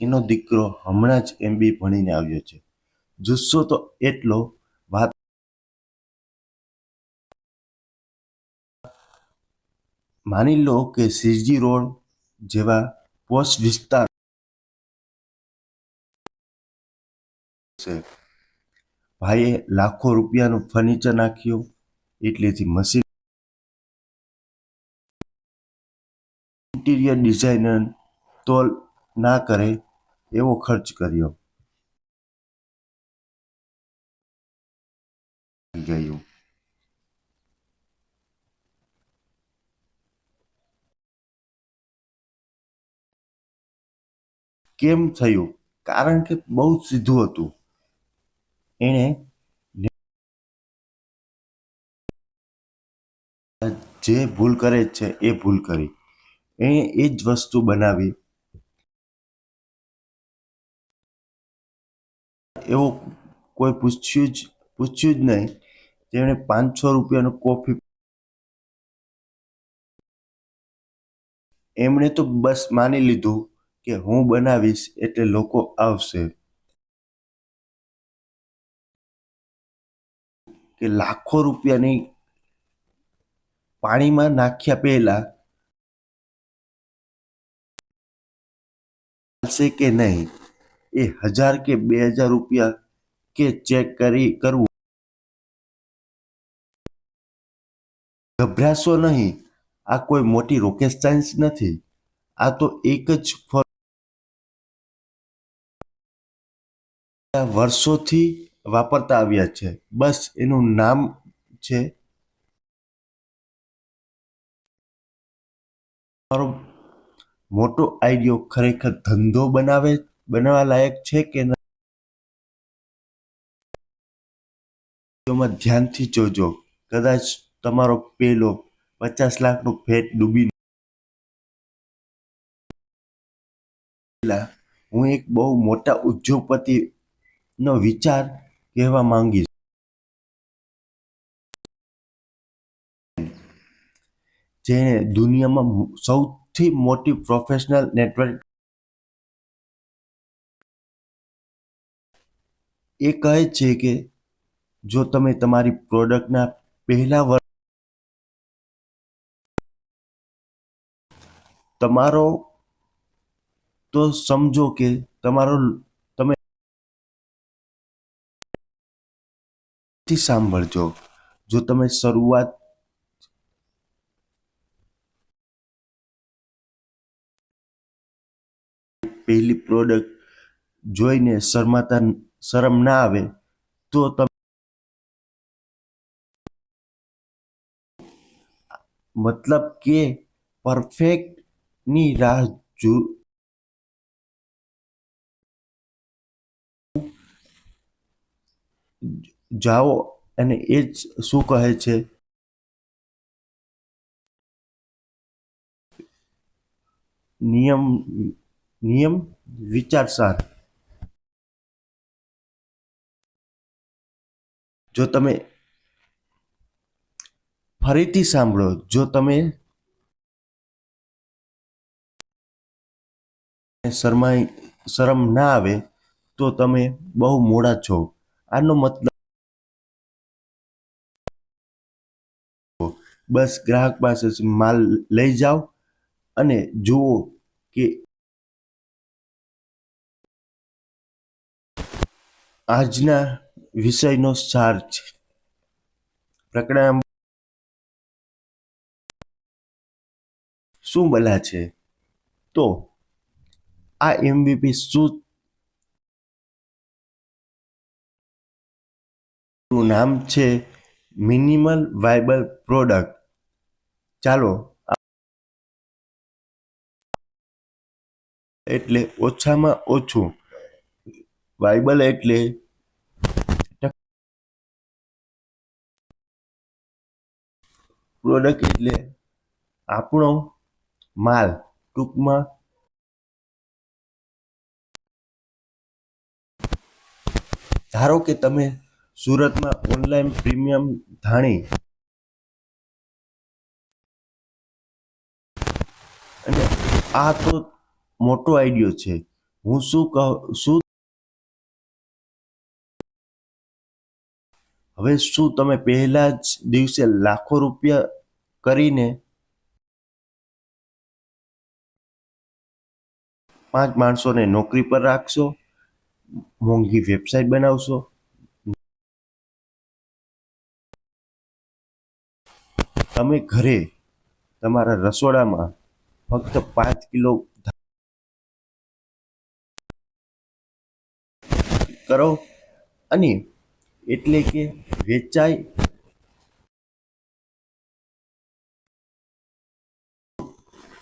એનો દીકરો હમણાં જ એમબી ભણીને આવ્યો છે. જુસ્સો તો એટલો, વાત માની લો કે સીજી રોડ જેવા પોશ વિસ્તાર છે. ભાઈએ લાખો રૂપિયાનું ફર્નિચર નાખ્યું, એટલેથી મશીન ઇન્ટિરિયર ડિઝાઇનર તોલ ના કરે એવો ખર્ચ કર્યો. ગયું. કેમ થયું? કારણ કે બહુ સીધું હતું. એણે જે ભૂલ કરે છે એ ભૂલ કરી. એણે એ જ વસ્તુ બનાવી. એવું કોઈ પૂછ્યું જ પૂછ્યું જ નહીં. તેણે પાંચસો રૂપિયાનો કોફી એમણે તો બસ માની લીધું કે હું બનાવીશ એટલે લોકો આવશે. કે લાખો રૂપિયાની પાણીમાં નાખ્યા પહેલા કે નહીં? એ હજાર કે બે હજાર રૂપિયા કે ચેક કરી કરવું. ગભરાશો નહીં, આ કોઈ મોટી રોકેટ સાયન્સ નથી, આ તો એક જ વર્ષોથી વાપરતા આવ્યા છે, બસ એનું નામ છે. મોટો આઈડિયો ખરેખર ધંધો બનાવે બનાવવા લાયક છે કે નહીં ધ્યાનથી જોજો. કદાચ તમારો પેલો પચાસ લાખનો ફેટ ડૂબી હું એક બહુ મોટા ઉદ્યોગપતિ નો વિચાર કહેવા માંગીશ. જેણે દુનિયામાં સૌથી મોટી પ્રોફેશનલ નેટવર્ક એ કહે છે કે જો તમે તમારી પ્રોડક્ટના પહેલા વર્ષ તમારો તો સમજો કે તમારો તમે સાંભળજો. જો તમે શરૂઆત પહેલી પ્રોડક્ટ જોઈને શરમાતા શરમ ના આવે, તો તમે મતલબ કે પરફેક્ટની રાહ જો જાઓ અને એ જ શું કહે છે? નિયમ નિયમ વિચારસાર. જો તમે ફરીથી સાંભળો, જો તમે શરમાઈ, શરમ ના આવે, તો તમે બહુ મોડા છો. આનો મતલબ બસ ગ્રાહક પાસે માલ લઈ જાઓ અને જુઓ કે આજના વિષયનો સાર છે. પ્રકરણ શું બલા છે? તો આ એમવીપી શું નામ છે? મિનિમલ વાયબલ પ્રોડક્ટ ચાલો એટલે ઓછામાં ઓછું. વાયબલ એટલે પ્રોડક્ટ એટલે આપણો માલ ટૂંકમાં ધારો કે તમે સુરતમાં ઓનલાઈન પ્રીમિયમ ધાણી અને આ તો મોટો આઈડિયો છે. હું શું કહું, શું હવે શું તમે પહેલા જ દિવસે લાખો રૂપિયા કરીને પાંચ માણસોને નોકરી પર રાખશો, મોંઘી વેબસાઇટ બનાવશો? તમે ઘરે તમારા રસોડામાં ફક્ત પાંચ કિલો કરો અને એટલે કે વેચાય.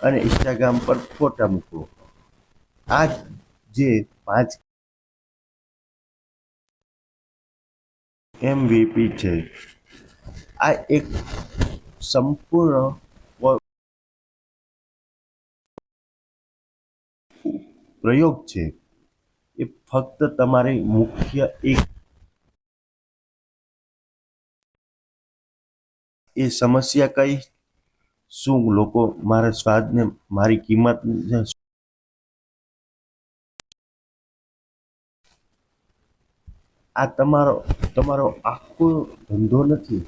અને ઇન્સ્ટાગ્રામ પર ફોટા મૂકો આ જે પાંચ એમવીપી છે, આ એક સંપૂર્ણ પ્રયોગ છે. એ ફક્ત તમારી મુખ્ય એક એ સમસ્યા કઈ? શું લોકો મારા સ્વાદને, મારી કિંમત આ તમારો તમારો આખો ધંધો નથી?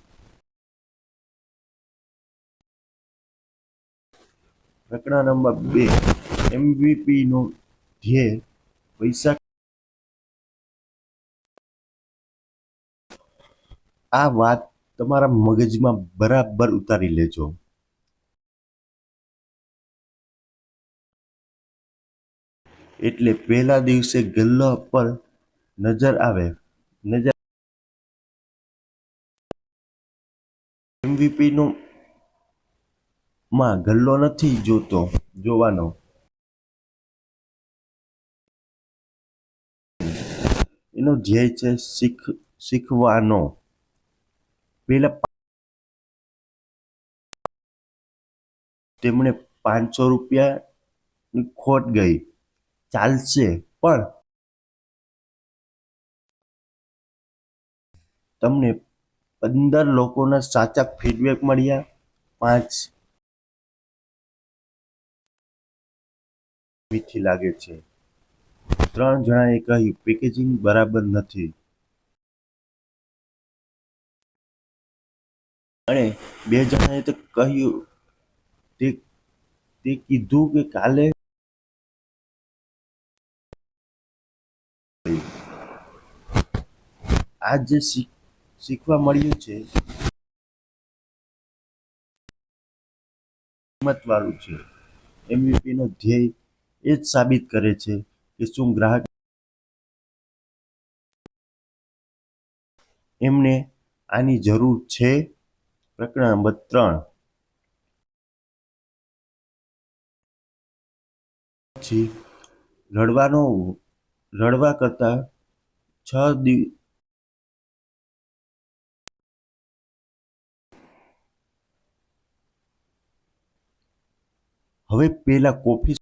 પ્રકરણ નંબર બે એમવીપી નો ધ્યેય પૈસા આ વાત તમારા મગજમાં બરાબર ઉતારી લેજો. એટલે પહેલા દિવસે ગલ્લા પર નજર આવે. નજર એમવીપી નો માં ગલ્લો નથી જોતો, જોવાનો. એનો ધ્યેય છે શીખ, શીખવાનો. પેલા તેમણે પાંચસો રૂપિયાની ખોટ ગઈ. ચાલશે, પણ તમને પંદર લોકોના સાચા ફીડબેક મળ્યા. પાંચ મીઠી લાગે છે. ત્રણ જણાએ કહ્યું પેકેજિંગ બરાબર નથી. અને બે જણાએ તો કહ્યું, તે તે કીધું કે કાલે આ જે શીખવા મળ્યું છે કિંમતવાળું છે. એમવીપી નો ધ્યેય એ જ સાબિત કરે છે કે શું ગ્રાહક એમને આની જરૂર છે પ્રકરણ નંબર ત્રણ. પછી રડવાનો, રડવા કરતા છ દિવ હવે પેલા કોફી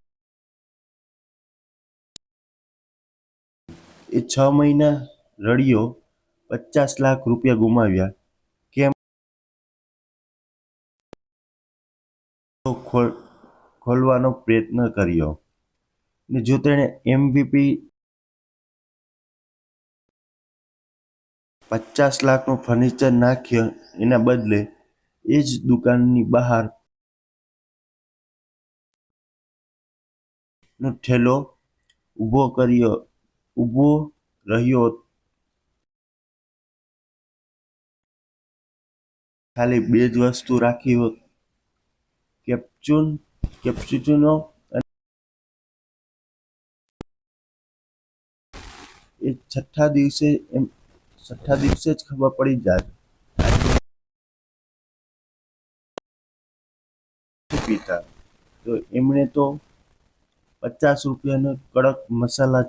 એ છ મહિના રડ્યો પચાસ લાખ રૂપિયા ગુમાવ્યા. ખોલ- ખોલવાનો પ્રયત્ન કર્યો. ને જો તેણે એમવીપી પચાસ લાખનું ફર્નિચર નાખ્યો એના બદલે એ જ દુકાનની બહાર નો ઠેલો ઊભો કર્યો, ઊભો રહ્યો. ખાલી બે જ વસ્તુ રાખી હોત કેપ્ચુન કેપ્સ્યુચનો એ છઠ્ઠા દિવસે એમ છઠ્ઠા દિવસે જ ખબર પડી જાય. પીતા? તો એમણે તો પચાસ રૂપિયાનો કડક મસાલા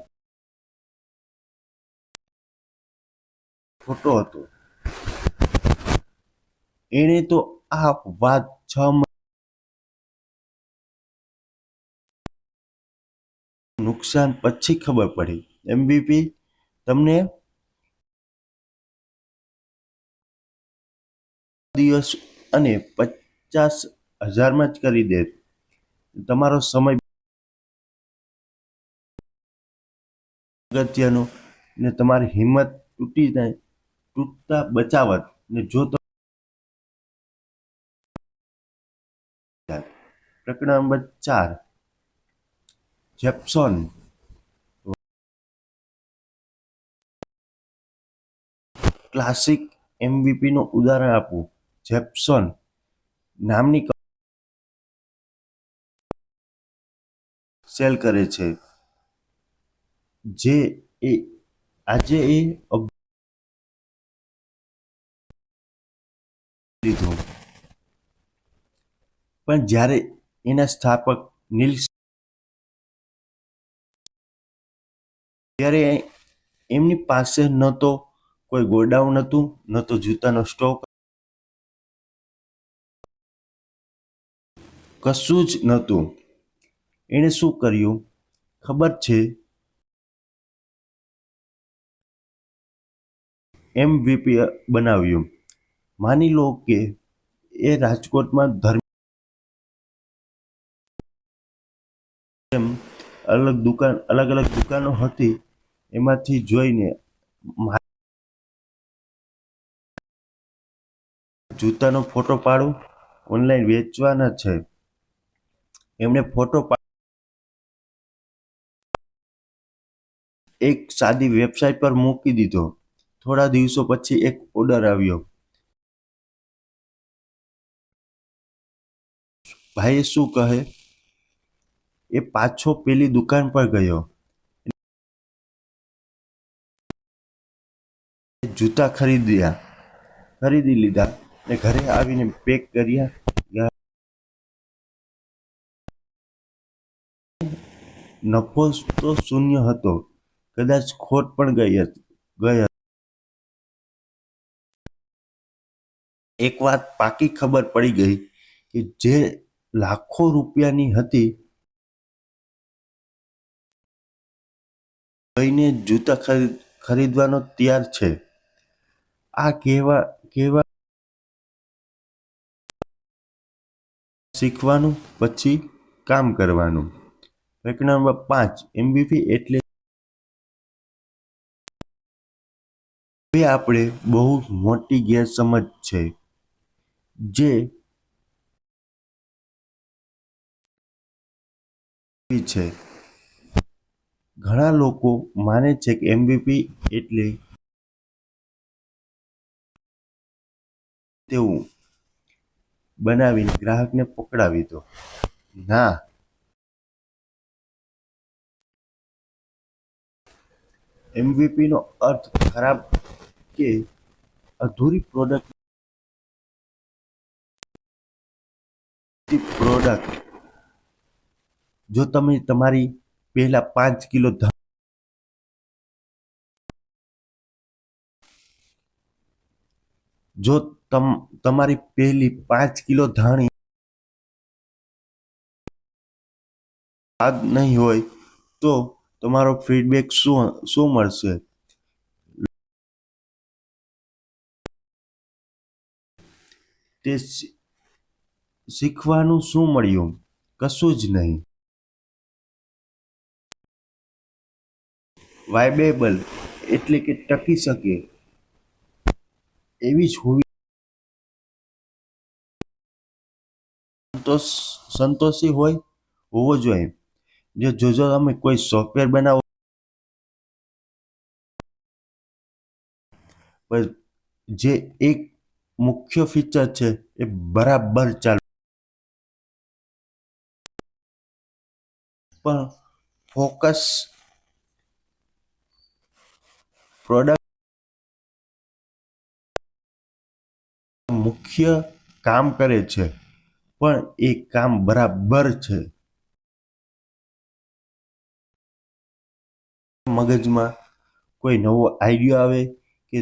ખોટો હતો. એણે તો આ વાત છ નુકસાન પછી ખબર પડી. એમબીપી તમને દિવસ અને પચાસ હજારમાં જ કરી દે. તમારો સમય અગત્યનો ને તમારી હિંમત તૂટી જાય, તૂટતા બચાવત ને જો પ્રકરણ નંબર ચાર જેપ્સોન ક્લાસિક MVP નું ઉદાહરણ આપું. જેપ્સોન નામની સેલ કરે છે. જે એ આજે એ લીધું. પણ જ્યારે એના સ્થાપક નીલ ત્યારે એમની પાસે ન તો કોઈ ગોડાઉન હતું, ન તો જૂતાનો સ્ટોક. કશું જ નહોતું. એણે શું કર્યું? ખબર છે? એમવીપી બનાવ્યું. માની લો કે એ રાજકોટમાં ધર્મ અલગ દુકાન અલગ અલગ દુકાનો હતી. એમાંથી જોઈને જૂતાનો ફોટો પાડું, ઓનલાઈન વેચવાના છે. એમણે ફોટો એક સાદી વેબસાઇટ પર મૂકી દીધો. થોડા દિવસો પછી એક ઓર્ડર આવ્યો. ભાઈએ શું કહે? એ પાછો પેલી દુકાન પર ગયો. જૂતા ખરીદ્યા, ખરીદી લીધા ને ઘરે આવીને પેક કર્યા. નફો તો શૂન્ય હતો, કદાચ ખોટ પણ ગઈ ગઈ એક વાત પાકી ખબર પડી ગઈ કે જે લાખો રૂપિયાની હતી કહીને જૂતા ખરીદવાનો તૈયાર છે. આ કહેવા કહેવા શીખવાનું, પછી કામ કરવાનું. પ્રકરણ નંબર પાંચ એમબીપી એટલે હવે આપણે બહુ મોટી ગેરસમજ છે, જે છે. ઘણા લોકો માને છે કે એમબીપી એટલે તેવું બનાવીને ગ્રાહકને પકડાવી દો ના. MVP નો અર્થ ખરાબ કે અધૂરી પ્રોડક્ટ પ્રોડક્ટ જો તમે તમારી પહેલા પાંચ કિલો જો તમ, તમારી પહેલી પાંચ કિલો ધાણી સ્વાદ નહીં હોય તો તમારો ફીડબેક શું શું મળશે? તે શીખવાનું શું મળ્યું? કશું જ નહીં. વાયબેબલ એટલે કે ટકી શકે. એવી જ હોવી સંતોષ, સંતોષી હોય હોવો જોઈએ. જો જોજો તમે કોઈ સોફ્ટવેર બનાવો. જે એક મુખ્ય ફીચર છે એ બરાબર ચાલુ. પણ ફોકસ પ્રોડક્ટ મુખ્ય કામ કરે છે. પણ એ કામ બરાબર છે. મગજમાં કોઈ નવો આઈડિયો આવે કે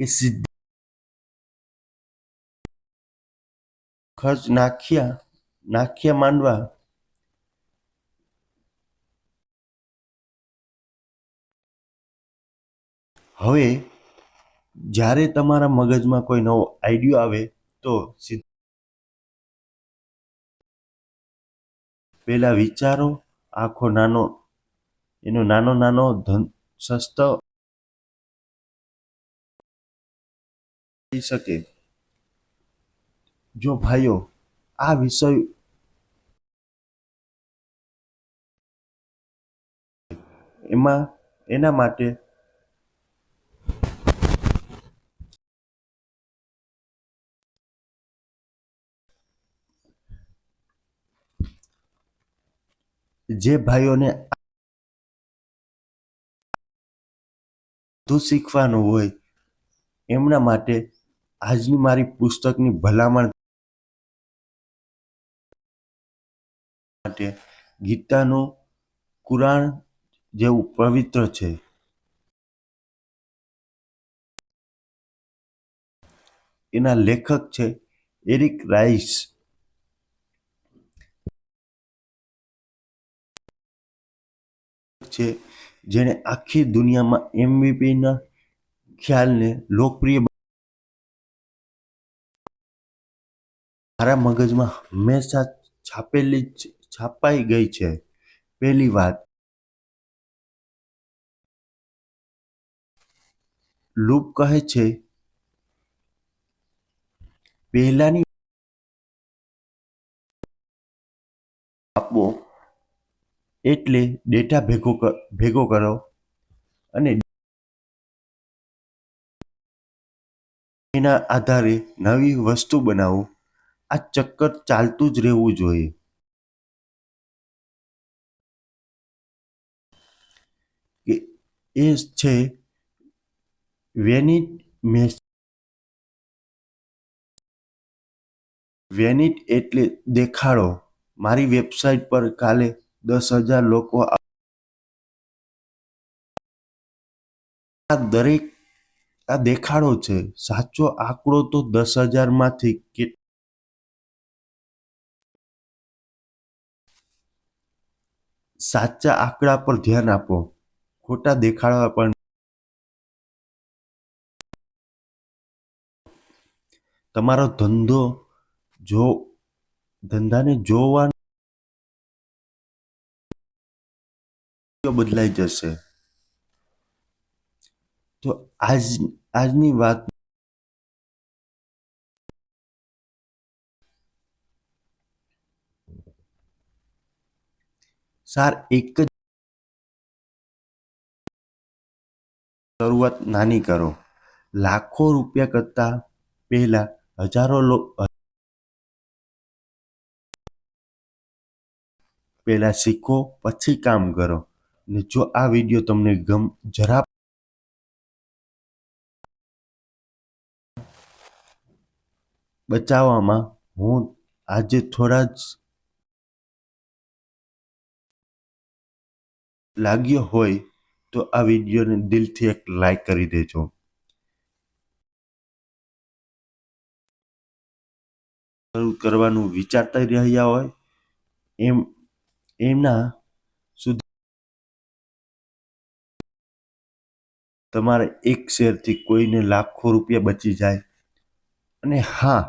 કે સીધ ખર્ચ નાખ્યા નાખ્યા માંડવા. હવે જ્યારે તમારા મગજમાં કોઈ નવો આઈડિયો આવે તો પહેલા વિચારો, આખો નાનો, એનો નાનો નાનો ધન સસ્તો શકે. જો ભાઈઓ, આ વિષય એમાં એના માટે જે ભાઈઓને બધું શીખવાનું હોય, એમના માટે આજની મારી પુસ્તકની ભલામણ માટે ગીતાનું કુરાણ જેવું પવિત્ર છે. એના લેખક છે એરિક રાઈસ. છે, જેણે આખી દુનિયામાં એમવીપીના ખ્યાલને લોકપ્રિય મારા મગજમાં હંમેશા છાપેલી છાપાઈ ગઈ છે. પહેલી વાત, લૂપ કહે છે, પહેલાની એટલે ડેટા ભેગો ભેગો કરો અને એના આધારે નવી વસ્તુ બનાવો. આ ચક્કર ચાલતું જ રહેવું જોઈએ. કે એ છે વેનિટ મેસ, વેનિટ એટલે દેખાડો. મારી વેબસાઇટ પર કાલે દસ હજાર લોકો દરેક આ દેખાડો છે. સાચો આંકડો તો દસ હજારમાંથી કે સાચા આંકડા પર ધ્યાન આપો. ખોટા દેખાડવા પણ તમારો ધંધો જો ધંધાને જોવા બદલાઈ જશે. તો આજ, આજની વાત સાર એક જ શરૂઆત નાની કરો. લાખો રૂપિયા કરતા પહેલા હજારો પહેલા શીખો, પછી કામ કરો. ને જો આ વીડિયો તમને ગમ, જરા બચાવવામાં હું આજે થોડા જ લાગ્યો હોય તો આ વિડીયોને દિલથી એક લાઈક કરી દેજો. શરૂ કરવાનું વિચારતા રહ્યા હોય એમ, એમના સુધી તમારે એક શેરથી કોઈને લાખો રૂપિયા બચી જાય. અને હા,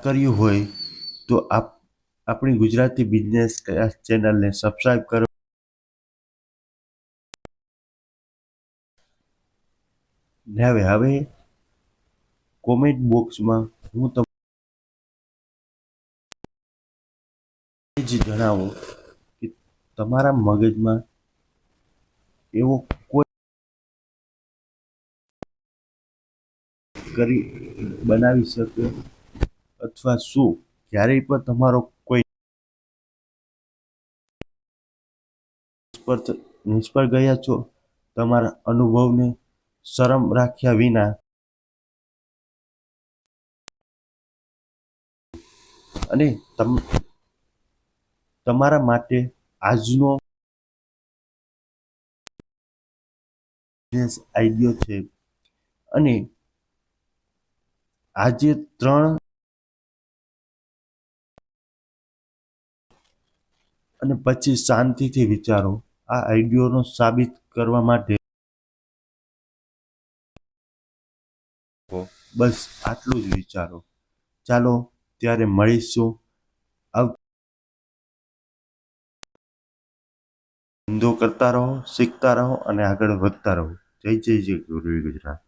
કર્યું હોય તો આપ, આપણી ગુજરાતી બિઝનેસ ચેનલને સબસ્ક્રાઈબ કરો. ને હવે હવે કોમેન્ટ બોક્સમાં હું તમને જ જણાવો. તમારા મગજમાં એવો કોઈ કરી બનાવી શકે અથવા શું? ક્યારેય પણ તમારો કોઈ નિષ્ફળ ગયા છો? તમારા અનુભવને શરમ રાખ્યા વિના? અને તમ, તમારા માટે આજનો આઈડિયો છે. અને આજે ત્રણ અને પછી શાંતિથી વિચારો. આ આઈડિયોનો સાબિત કરવા માટે બસ આટલું જ વિચારો. ચાલો, ત્યારે મળીશું. ધંધો કરતા રહો શીખતા રહો અને આગળ વધતા રહો. જય જય જય ગુરુ ગુજરાત.